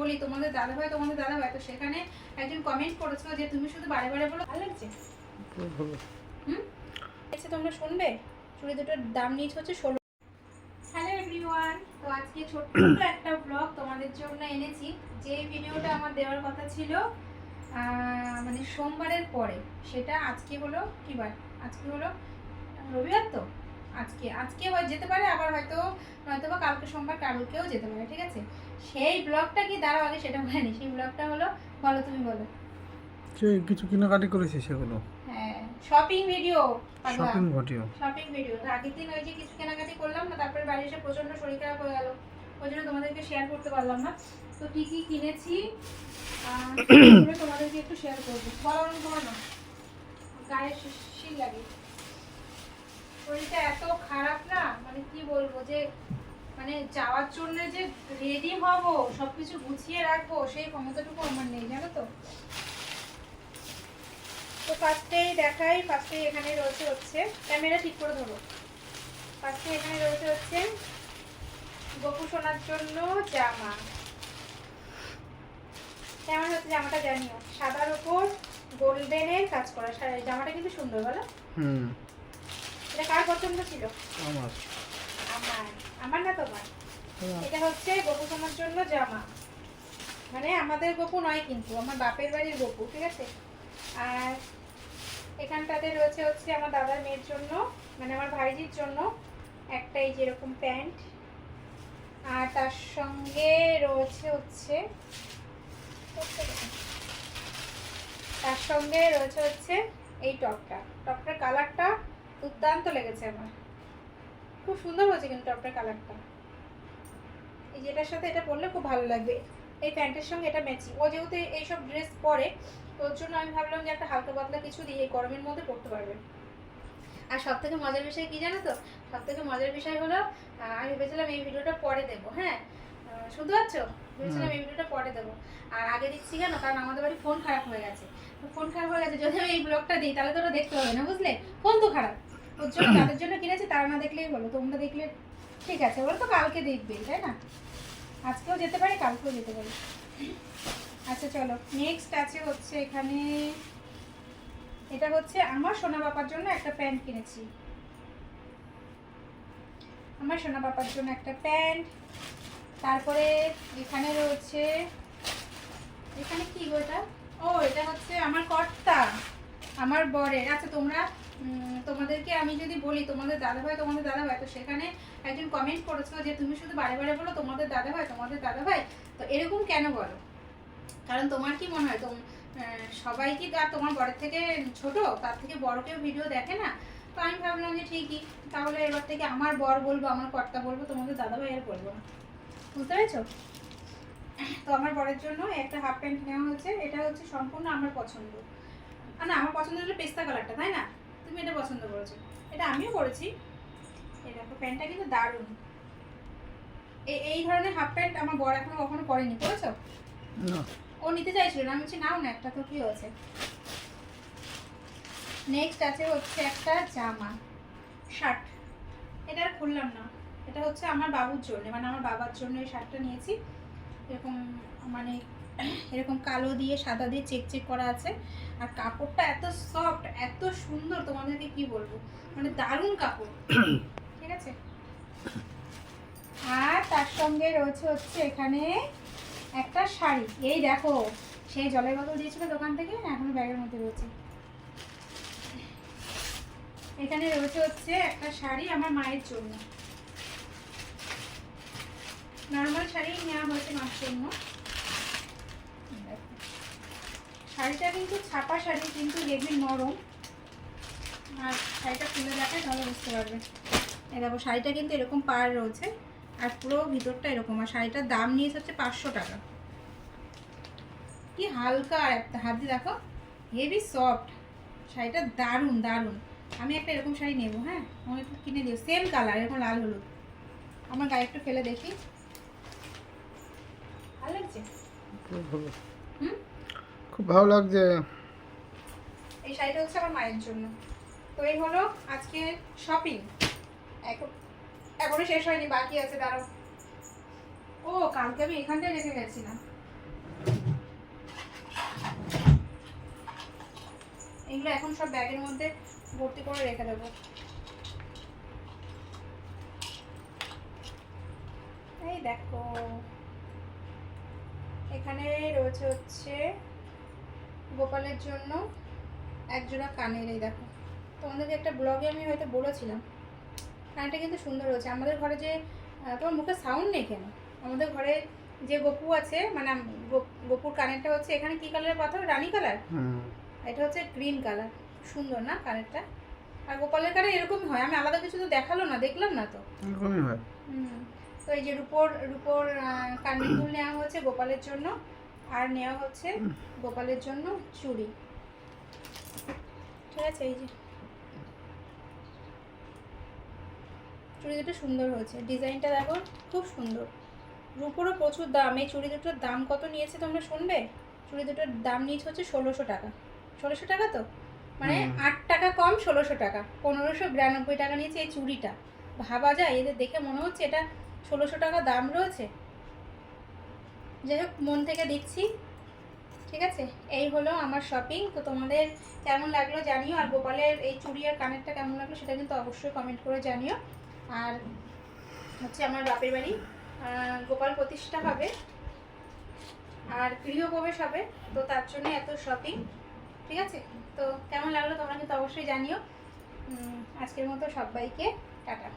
বলি, তোমাদের দাদা ভাই তোমাদের দাদা ভাই তো সেখানে একজন কমেন্ট করেছ যে তুমি শুধু বারে বারে বলো, ভালো লাগছে? হুম? আচ্ছা তোমরা শুনবে? চুড়ি দুটোর দাম নিয়েছে হচ্ছে ষোলো। হ্যালো এভরিওয়ান তো আজকে ছোট্ট একটা ব্লগ তোমাদের জন্য এনেছি। যে ভিডিওটা আমার দেওয়ার কথা ছিল মানে সোমবারের পরে, সেটা আজকে হলো কি বার? আজকে হলো রবিবার তো? আজকে আজকে হয় যেতে পারে আবার হয়তো হয়তো বা কালকে সোমবার কালকেও যেতে পারে ঠিক আছে? সেই ব্লগটা কি দাঁড়াও আগে সেটা বলেনি সেই ব্লগটা হলো বলো তুমি বলো। কিছু কেনাকাটি করেছে সেগুলো। হ্যাঁ shopping video shopping video shopping video তো আগের দিন ওই যে কিছু কেনাকাটি করলাম না তারপরে বাড়ি এসে প্রচণ্ড শরীর খারাপ হয়ে গেল। ওই জন্য তোমাদেরকে শেয়ার করতে পারলাম না। তো কি কি কিনেছি তোমাদেরকে একটু শেয়ার করব। বলো না তোমার না। গায়ে শি- শিল লাগে। শরীরটা এত খারাপ না? মানে কি বলব যে মানে যাওয়ার জন্য যে রেডি হব, সবকিছু গুছিয়ে রাখব, সেই ক্ষমতাটুকু আমার নেই, জানো তো? তো ফার্স্টেই দেখাই ফার্স্টেই এখানে রয়েছে হচ্ছে ক্যামেরা ঠিক করে ধরো। ফার্স্টে এখানে রয়েছে হচ্ছে গপু শোনার জন্য জামা। কেমন হচ্ছে জামাটা জানিও? সাদার উপর গোল্ডেনের কাজ করা জামাটা কিন্তু সুন্দর, বলো? হুম। এটা কার পছন্দ ছিল? আমার। আমার। আমার না তোমার? এটা হচ্ছে গপু শোনার জন্য জামা। মানে আমাদের গপু নয় কিন্তু আমার বাপের বাড়ির গপু ঠিক আছে? আর এখানটাতে রয়েছে হচ্ছে আমার দাদার মেয়ের জন্য মানে আমার ভাইজির জন্য একটা এই যেরকম প্যান্ট। আর তার সঙ্গে রয়েছে হচ্ছে তার সঙ্গে রয়েছে হচ্ছে এই টপটা। টপটার কালারটা দুর্দান্ত লেগেছে আমার। খুব সুন্দর হয়েছে কিন্তু টপটার কালারটা। এই যেটার সাথে এটা পরলে খুব ভালো লাগবে। এই প্যান্টের সঙ্গে এটা ম্যাচিং ও যেহেতু এইসব ড্রেস পরে ওর জন্য আমি ভাবলাম যে একটা হালকা পাতলা কিছু দিয়ে এই গরমের মধ্যে পরতে পারবে। আর সব থেকে মজার বিষয় কি জানো তো? সব থেকে মজার বিষয় হলো আমি ভেবেছিলাম এই ভিডিওটা পরে দেবো হ্যাঁ? শুনতে পাচ্ছ? ভেবেছিলাম এই ভিডিওটা পরে দেবো। আর আগে দিচ্ছি কেন? কারণ আমাদের বাড়ি ফোন খারাপ হয়ে গেছে। ফোন খারাপ হয়ে গেছে যদি আমি এই ব্লগটা দিই তাহলে তো ওরা দেখতে হবে না বুঝলে? ফোন তো খারাপ। ওর জন্য তাদের জন্য কিনেছি, তারা না দেখলেই হলো তোমরা দেখলে ঠিক আছে, ওরা তো কালকে দেখবেই তাই না? আজকেও যেতে পারি, কালকেও যেতে পারি। আচ্ছা চলো নেক্সট আছে হচ্ছে এখানে, এটা হচ্ছে আমার সোনা বাবার জন্য একটা প্যান্ট কিনেছি। আমার সোনা বাবার জন্য একটা প্যান্ট, তারপরে এখানে রয়েছে, এখানে কি গো এটা? ও, এটা হচ্ছে আমার কর্তা, আমার বরের। আচ্ছা তোমরা তোমাদেরকে আমি যদি বলি, তোমাদের দাদা ভাই তোমাদের দাদা ভাই তো সেখানে একজন কমেন্ট করেছ যে, তুমি শুধু বারে বারে বলো, তোমাদের দাদা ভাই তোমাদের দাদা ভাই তো এরকম কেন বলো? কারণ তোমার কি মনে হয়? সবাই কি আর তোমার বরের থেকে ছোট? তার থেকে বড় কেউ ভিডিও দেখে না? তো আমি ভাবলাম যে, ঠিকই, তাহলে এবার থেকে আমার বর বলব, আমার কর্তা বলব, তোমাদের দাদা ভাই আর বলব না। বুঝতে পেরেছ? তো আমার বরের জন্য একটা হাফ প্যান্ট নেওয়া হয়েছে। এটা হচ্ছে সম্পূর্ণ আমার পছন্দ। না, আমার পছন্দ হলো পেস্তা কালারটা তাই না? তুমি এটা পছন্দ করেছ। এটা আমিও করেছি। এই দেখো প্যান্টটা কিন্তু দারুণ। এই এই ধরনের হাফ প্যান্ট আমার বর এখনও কখনো পরেনি করেছ ও নিতে চাইছিল না আমি বলছি নাও না একটা তো কি হয়েছে? নেক্সট আছে হচ্ছে একটা জামা শার্ট। এটা আর খুললাম না। এটা হচ্ছে আমার বাবুর জন্য মানে আমার বাবার জন্য এই শার্টটা নিয়েছি। এরকম মানে এরকম কালো দিয়ে সাদা দিয়ে চেক চেক করা আছে। আর কাপড়টা এত সফট এত সুন্দর তোমাদেরকে কি বলব? মানে দারুণ কাপড়। ঠিক আছে? আর তার সঙ্গে রয়েছে হচ্ছে এখানে একটা শাড়ি। এই দেখো সেই জলের বোতল দিয়েছিল দোকান থেকে এখন ব্যাগের মধ্যে রয়েছে। এখানে রয়েছে হচ্ছে একটা শাড়ি আমার মায়ের জন্য। নর্মাল শাড়ি নেওয়া হয়েছে মার জন্য দেখো। শাড়িটা কিন্তু ছাপা শাড়ি কিন্তু হেভি নরম। আর শাড়িটা খুলে দেখায় তাহলে বুঝতে পারবে। এই দেখো শাড়িটা কিন্তু এরকম পাড় রয়েছে আর পুরো ভিতরটা এরকম। আর শাড়িটার দাম নিয়েছে হচ্ছে পাঁচশো টাকা। কি হালকা আর একটা হাত দিয়ে দেখো হেভি সফট শাড়িটা দারুণ দারুণ। আমি একটা এরকম শাড়ি নেব হ্যাঁ? আমার একটু কিনে দিও। সেম কালার এরকম লাল হলুদ। আমার গায়ে একটু ফেলে দেখি। ভালো লাগছে? হুম? খুব ভালো লাগছে। এই শাড়িটা হচ্ছে আমার মায়ের জন্য। তো এই হলো আজকে শপিং এখন এখনও শেষ হয়নি, বাকি আছে, দাঁড়াও। ও, কালকে আমি এখানটায় রেখে গেছিলাম। এগুলো এখন সব ব্যাগের মধ্যে ভর্তি করে রেখে দেবো। এই দেখো। এখানে রয়েছে হচ্ছে গোপালের জন্য একজোড়া কানের এই দেখো। তোমাদেরকে একটা ব্লগে আমি হয়তো বলেছিলাম কানটা কিন্তু সুন্দর হয়েছে। আমাদের ঘরে যে তোমার মুখে সাউন্ড নেই কেন? আমাদের ঘরে যে গপু আছে মানে গপুর কানেরটা হচ্ছে এখানে কি কালারের পাথর? রানী কালার এটা হচ্ছে গ্রিন কালার সুন্দর না কানেরটা? আর গোপালের কানে এরকমই হয় আমি আলাদা কিছু তো দেখাল না দেখলাম না তো। এরকমই হয়। হুম। তো এই যে রূপোর রূপোর কানের দুল নেওয়া হচ্ছে গোপালের জন্য। আর নেওয়া হচ্ছে গোপালের জন্য চুড়ি। ঠিক আছে এই যে। চুড়ি দুটো সুন্দর হয়েছে। ডিজাইনটা দেখো খুব সুন্দর। রূপোরও প্রচুর দাম। এই চুড়ি দুটোর দাম কত নিয়েছে তোমরা শুনবে? চুড়ি দুটোর দাম নিয়েছে হচ্ছে ষোলোশো টাকা। ষোলোশো টাকা তো? মানে আট টাকা কম ষোলোশো টাকা। পনেরোশো বিরানব্বই টাকা নিয়েছে এই চুড়িটা। ভাবা যায় এদের দেখে মনে হচ্ছে এটা ষোলোশো টাকা দাম রয়েছে? যাই হোক, মন থেকে দিচ্ছি। ঠিক আছে? এই হলো আমার শপিং তো তোমাদের কেমন লাগল জানিও, আর গোপালের এই চুড়ি আর কানেরটা কেমন লাগল সেটা কিন্তু অবশ্যই কমেন্ট করে জানিও। আর হচ্ছে আমার বাপের বাড়ি। গোপাল প্রতিষ্ঠা হবে, আর গৃহপ্রবেশ হবে, তো তার জন্য এত শপিং ঠিক আছে? তো কেমন লাগল তোমরা কিন্তু অবশ্যই জানিও। আজকের মতো সবাইকে টাটা।